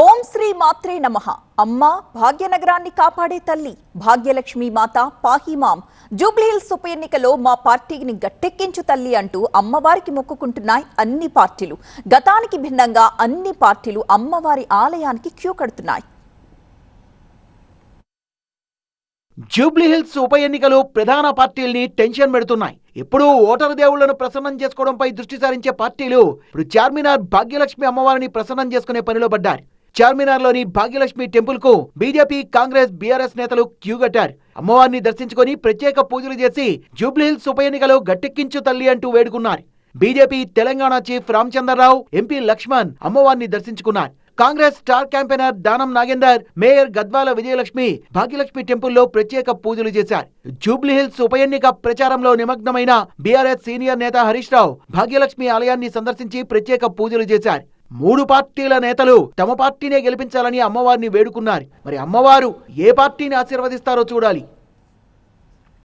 ఓం శ్రీ మాత్రే నమ. అమ్మ భాగ్యనగరాన్ని కాపాడే తల్లి భాగ్యలక్ష్మి మాత పాహిమాం జూబ్లీహిల్స్ ఉప ఎన్నికలో మా పార్టీని గట్టెక్కించు తల్లి అంటూ అమ్మవారికి మొక్కుకుంటున్నాయి అన్ని పార్టీలు. గతానికి భిన్నంగా అన్ని పార్టీలు అమ్మవారి ఆలయానికి క్యూ కడుతున్నాయి. జూబ్లీహిల్స్ ఉప ఎన్నికలు ప్రధాన పార్టీల్ని టెన్షన్ పెడుతున్నాయి. ఇప్పుడు ఓటరు దేవుళ్ళను ప్రసన్నం చేసుకోవడంపై దృష్టి సారించే పార్టీలు ఇప్పుడు చార్మినార్ భాగ్యలక్ష్మి అమ్మవారిని ప్రసన్నం చేసుకునే పనిలో పడ్డారు. చార్మినార్లోని భాగ్యలక్ష్మి టెంపుల్కు బీజేపీ కాంగ్రెస్ బీఆర్ఎస్ నేతలు క్యూ కట్టారు. అమ్మవారిని దర్శించుకొని ప్రత్యేక పూజలు చేసి జూబ్లీహిల్స్ ఉప ఎన్నికలో గట్టెక్కించు తల్లి అంటూ వేడుకున్నారు. BJP Telangana chief Ramachandrarao MP Laxman అమ్మవారిని దర్శించుకున్నారు. Congress star campaigner Danam Nagender mayor Gadwal Vijayalakshmi Bhagyalakshmi టెంపుల్లో ప్రత్యేక పూజలు చేశారు. జూబ్లీహిల్స్ ఉప ఎన్నిక ప్రచారంలో నిమగ్నమైన బీఆర్ఎస్ సీనియర్ నేత హరీష్ రావు భాగ్యలక్ష్మి ఆలయాన్ని సందర్శించి ప్రత్యేక పూజలు చేశారు. మూడు పార్టీల నేతలు తమ పార్టీనే గెలిపించాలని అమ్మవారిని వేడుకున్నారు. మరి అమ్మవారు ఏ పార్టీని ఆశీర్వదిస్తారో చూడాలి.